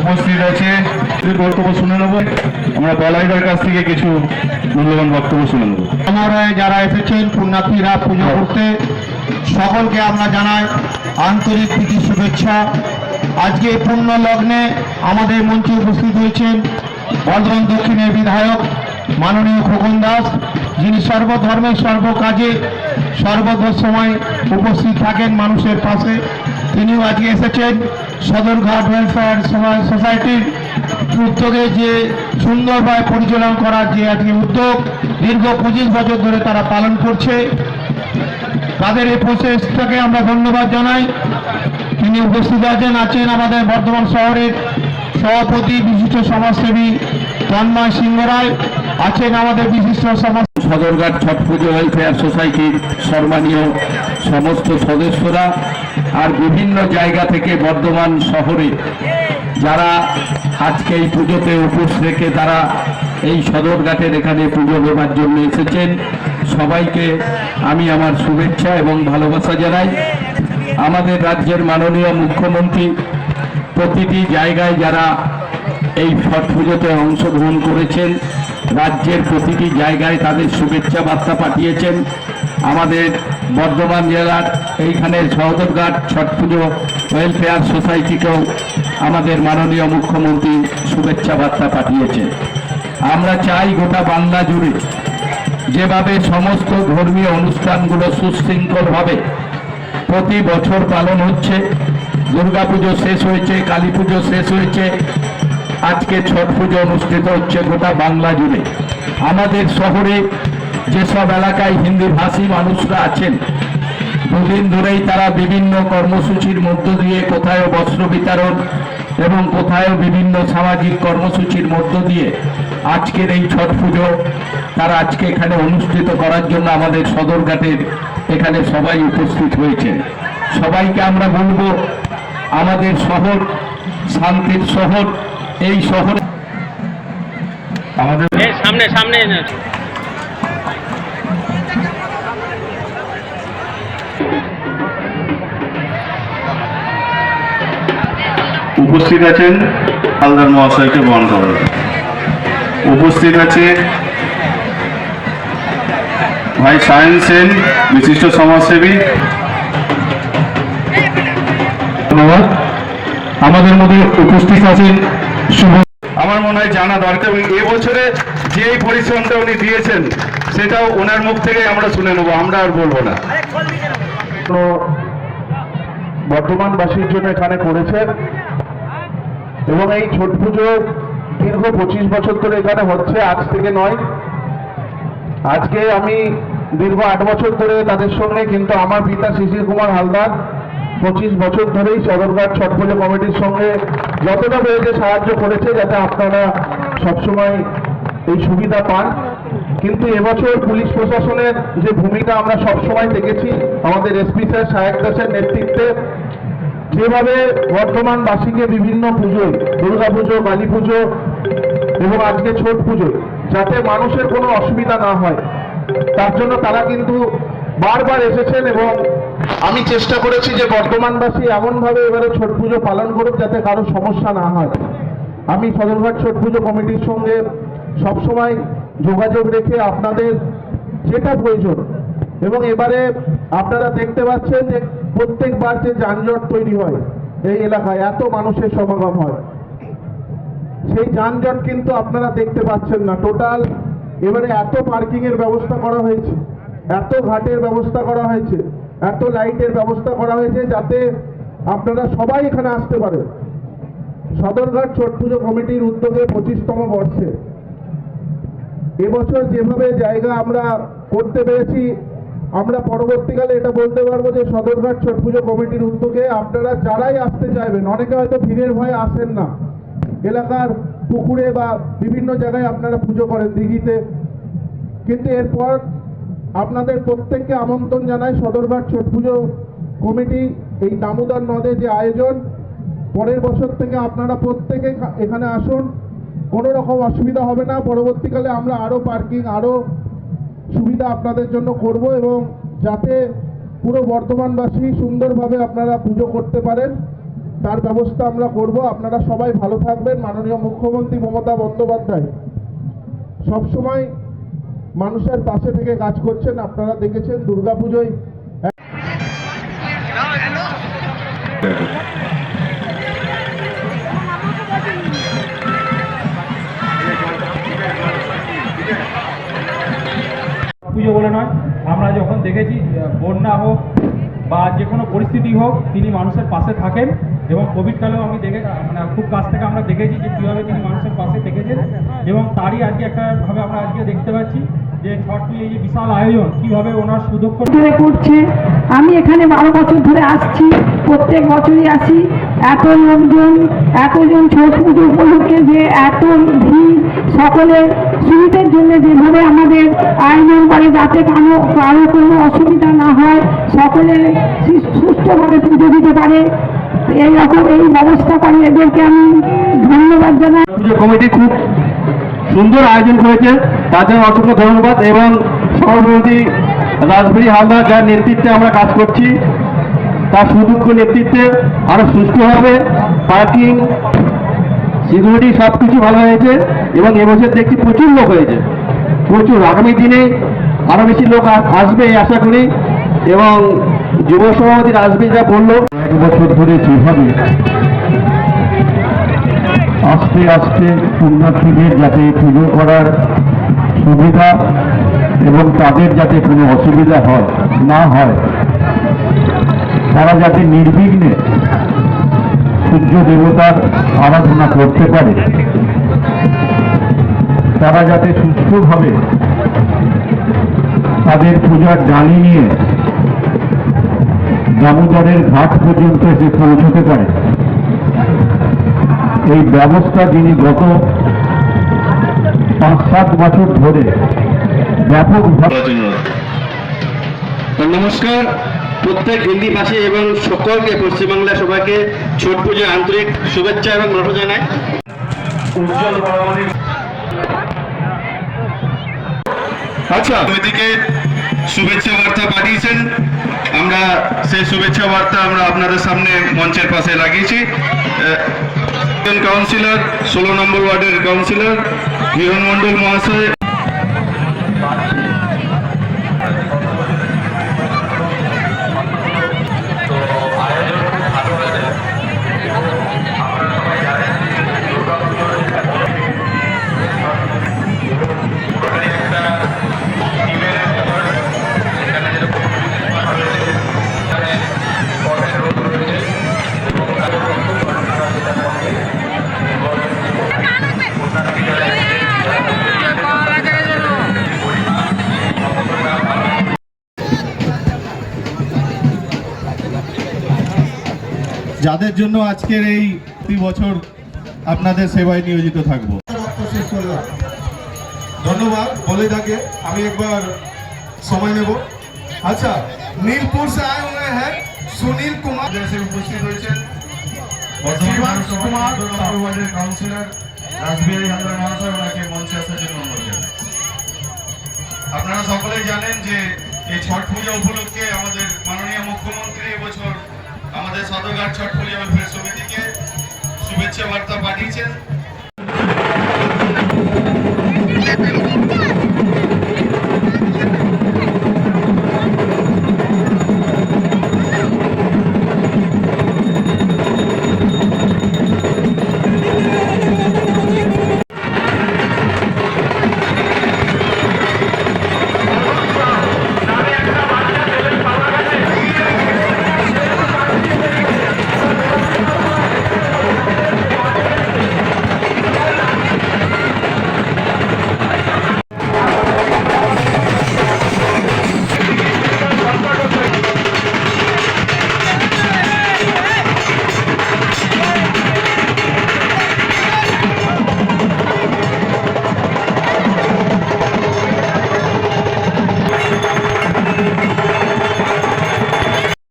উপস্থিত আছে। বক্তব্য শুনে নেব। আমরা বলাইদার কাছ থেকে কিছু মূল্যবান বক্তব্য শুনে নেব। সমারোহে যারা এসেছেন, পুণ্যার্থীরা পুজো করতে, সকলকে আমরা জানাই আন্তরিক প্রীতি, শুভেচ্ছা। আজকে পুণ্য লগ্নে আমাদের মঞ্চে উপস্থিত হয়েছেন বর্ধমান দক্ষিণের বিধায়ক মাননীয় খোকন দাস, যিনি সর্বধর্মের সর্বকাজে সর্বদ সময় উপস্থিত থাকেন মানুষের পাশে। তিনিও আজকে এসেছেন সদরঘাট ওয়েলফেয়ার সভা- সোসাইটির উদ্যোগে যে সুন্দরভাবে পরিচালনা করার যে আজকে উদ্যোগ, দীর্ঘ পঁচিশ বছর ধরে তারা পালন করছে। তাদের এই প্রচেষ্টাকে আমরা ধন্যবাদ জানাই। তিনি উপস্থিত আছেন আছেন আমাদের বর্ধমান শহরের সভাপতি, বিশিষ্ট সমাজসেবী তন্ময় সিংহ রায়, আছেন আমাদের বিশিষ্ট সমাজ সদরঘাট ছট পুজো ওয়েলফেয়ার সোসাইটির সম্মানীয় সমস্ত সদস্যরা আর বিভিন্ন জায়গা থেকে বর্ধমান শহরে যারা আজকে এই পুজোতে উপোস রেখে তারা এই সদরঘাটের এখানে পুজো দেওয়ার জন্য এসেছেন। সবাইকে আমি আমার শুভেচ্ছা এবং ভালোবাসা জানাই। আমাদের রাজ্যের মাননীয় মুখ্যমন্ত্রী প্রতিটি জায়গায় যারা এই ছট পুজোতে অংশগ্রহণ করেছেন, রাজ্যের প্রতিটি জায়গায় তাদের শুভেচ্ছা বার্তা পাঠিয়েছেন। আমাদের বর্ধমান জেলার এইখানে সহদরঘাট ছট পুজো ওয়েলফেয়ার সোসাইটিকেও আমাদের মাননীয় মুখ্যমন্ত্রী শুভেচ্ছা বার্তা পাঠিয়েছেন। আমরা চাই গোটা বাংলা জুড়ে যেভাবে সমস্ত ধর্মীয় অনুষ্ঠানগুলো সুশৃঙ্খলভাবে প্রতি বছর পালন হচ্ছে, দুর্গাপুজো শেষ হয়েছে কালী পুজো শেষ হয়েছে, আজকে ছট পুজো অনুষ্ঠিত হচ্ছে গোটা বাংলা জুড়ে। আমাদের শহরে যেসব এলাকায় হিন্দি ভাষী মানুষরা আছেন দুদিন ধরেই তারা বিভিন্ন কর্মসূচির মধ্য দিয়ে কোথায় বস্ত্র বিতরণ এবং কোথায় বিভিন্ন সামাজিক কর্মসূচির মধ্য দিয়ে আজকের এই ছট পুজো তারা আজকে এখানে অনুষ্ঠিত করার জন্য আমাদের সদরঘাটের এখানে সবাই উপস্থিত হয়েছে। সবাইকে আমরা বলব আমাদের শহর শান্তির শহর এই শহর আমাদের এই সামনে সামনে উপস্থিত আছেন হালদার মহাশয়কে বহন করেন উপস্থিত আছে ভাই সায়ন সেন বিশিষ্ট সমাজসেবী। ধন্যবাদ। আমাদের মধ্যে উপস্থিত আছেন শুভ আমার মনে হয় জানা দরকার এবং এবছরে যে পরিশ্রমটা উনি দিয়েছেন সেটাও ওনার মুখ থেকে আমরা শুনে নেব আমরা আর বলব না। তো বর্ধমানবাসীর জন্য এখানে করেছেন। এবং এই ছট পুজো দীর্ঘ পঁচিশ বছর ধরে এখানে হচ্ছে, আজ থেকে নয়। আজকে আমি দীর্ঘ আট বছর ধরে তাদের সঙ্গে, কিন্তু আমার পিতা শিশির কুমার হালদার পঁচিশ বছর ধরেই সদরঘাট ছট পুজো কমিটির সঙ্গে যতটা পেরেছে সাহায্য করেছে, যাতে আপনারা সবসময় এই সুবিধা পান। কিন্তু এবছর পুলিশ প্রশাসনের যে ভূমিকা আমরা সবসময় দেখেছি, আমাদের এসপি স্যার, সাহেব দাসের নেতৃত্বে যেভাবে বর্ধমানবাসীকে বিভিন্ন পুজোয় দুর্গা পুজো কালী পুজো এবং আজকে ছট পুজো, যাতে মানুষের কোনো অসুবিধা না হয়, তার জন্য তারা কিন্তু বারবার এসেছেন এবং আমি চেষ্টা করেছি যে বর্ধমানবাসী এমনভাবে এবারে ছট পুজো পালন করুক যাতে কারও সমস্যা না হয়। আমি সদরঘাট ছট পুজো কমিটির সঙ্গে সবসময় যোগাযোগ রেখে আপনাদের যেটা প্রয়োজন এবং এবারে আপনারা দেখতে পাচ্ছেন যে প্রত্যেকবার যে যানজট তৈরি হয়, এই এলাকায় এত মানুষের সমাগম হয়। সেই যানজট কিন্তু আপনারা দেখতে পাচ্ছেন না। টোটাল এবারে এত পার্কিং এর ব্যবস্থা করা হয়েছে, এত ঘাটের ব্যবস্থা করা হয়েছে, এত লাইটের ব্যবস্থা করা হয়েছে যাতে আপনারা সবাই এখানে আসতে পারে। সদরঘাট ছট পুজো কমিটির উদ্যোগে পঁচিশতম বর্ষে। এবছর যেভাবে জায়গা আমরা করতে পেরেছি আমরা পরবর্তীকালে এটা বলতে পারব যে সদরঘাট ছট পুজো কমিটির উদ্যোগে আপনারা যারাই আসতে চাইবেন, অনেকে হয়তো ভিড়ের ভয়ে আসেন না। এলাকার পুকুরে বা বিভিন্ন জায়গায় আপনারা পুজো করেন দিঘিতে। কিন্তু এরপর আপনাদের প্রত্যেককে আমন্ত্রণ জানাই সদরঘাট ছট পুজো কমিটি, এই দামোদর নদে যে আয়োজন। পরের বছর থেকে আপনারা প্রত্যেকে এখানে আসুন। কোনো রকম অসুবিধা হবে না। পরবর্তীকালে আমরা আরও পার্কিং আরও সুবিধা আপনাদের জন্য করব এবং যাতে পুরো বর্ধমানবাসী সুন্দরভাবে আপনারা পুজো করতে পারেন, তার ব্যবস্থা আমরা করব। আপনারা সবাই ভালো থাকবেন। মাননীয় মুখ্যমন্ত্রী মমতা বন্দ্যোপাধ্যায়, সবসময় মানুষের পাশে থেকে কাজ করছেন। আপনারা দেখেছেন দুর্গাপুজোয় দেখেছি বন্যা হোক বা যে কোনো পরিস্থিতি হোক, তিনি মানুষের পাশে থাকেন এবং কোভিডকালেও আমি দেখে মানে খুব কাছ থেকে আমরা দেখেছি যে কীভাবে তিনি মানুষের পাশে থেকেছেন এবং তারই আজকে একটা ভাবে আমরা আজকে দেখতে পাচ্ছি। যে ছট এই যে বিশাল আয়োজন কীভাবে ওনার সুদক্ষ ধরে করছে। আমি এখানে বারো বছর ধরে আসছি প্রত্যেক বছরই আসি। এত লোকজন এতজন ছট পুজো উপলক্ষে যে এত ভিড় সকলের সুবিধের জন্য যেভাবে আমাদের আয়োজন করে যাতে কারও কারও কোনো অসুবিধা না হয় সকলে সুস্থভাবে পুজো দিতে পারে। এইরকম এই ব্যবস্থা করে এদেরকে আমি ধন্যবাদ জানাই। পুজো কমিটি খুব সুন্দর আয়োজন করেছে। জন্য অসংখ্য ধন্যবাদ এবং সভাপতি রাজবাড়ি হালদার যার নেতৃত্বে আমরা কাজ করছি, তার সুদক্ষ নেতৃত্বে আরও সুস্থভাবে পার্কিং সিকিউরিটি সব কিছু ভালো হয়েছে এবং এবছর দেখছি প্রচুর লোক হয়েছে। প্রচুর। আগামী দিনে আরও বেশি লোক আসবে এই আশা করি এবং যুব সভাপতি রাজবীর যা বলল, এক বছর ধরে যেভাবে আস্তে আস্তে পুণ্যার্থীদের যাতে পুজো করার সুবিধা এবং তাদের যাতে কোনো অসুবিধা হয়, না হয়, তারা যাতে নির্বিঘ্নে সূর্য দেবতার আরাধনা করতে পারে, তারা যাতে সুস্থভাবে তাদের পূজার ডালি নিয়ে দামোদরের ঘাট পর্যন্ত এসে পৌঁছতে পারে। এই ব্যবস্থা যিনি গত পাঁচ সাত বছর ধরে ব্যাপকভাবে নমস্কার, প্রত্যেক হিন্দিভাষী এবং সকলকে পশ্চিমবাংলার সবাইকে ছট পুজোর আন্তরিক শুভেচ্ছা এবং জানাই। উজ্জ্বল আচ্ছা সমিতিকে শুভেচ্ছা বার্তা পাঠিয়েছেন। আমরা সেই শুভেচ্ছা বার্তা আমরা আপনাদের সামনে মঞ্চের পাশে লাগিয়েছি। কাউন্সিলর ষোলো নম্বর ওয়ার্ডের কাউন্সিলর বিহন মণ্ডল মহাশয় যাদের জন্য আজকের এই দুই বছর আপনাদের সেবায় নিয়োজিত থাকব। ধন্যবাদ বলে থাকে। আমি একবার সময় নেব। আচ্ছা নীলপুর সে আয় হুয়ে হ্যাঁ সুনীল কুমার। দেশে উপস্থিত রয়েছে শ্রীবাস কুমার। ওয়ার্ডের কাউন্সিলর রাসবিহারী হালদার মহাশয় ওনাকে মঞ্চে আসার জন্য অনুরোধ আপনারা সকলেই জানেন যে এই ছট পূজা উপলক্ষে আমাদের মাননীয় মুখ্যমন্ত্রী এবছর আমাদের সদরঘাট ছট এবং সমিতিকে শুভেচ্ছা বার্তা পাঠিয়েছেন।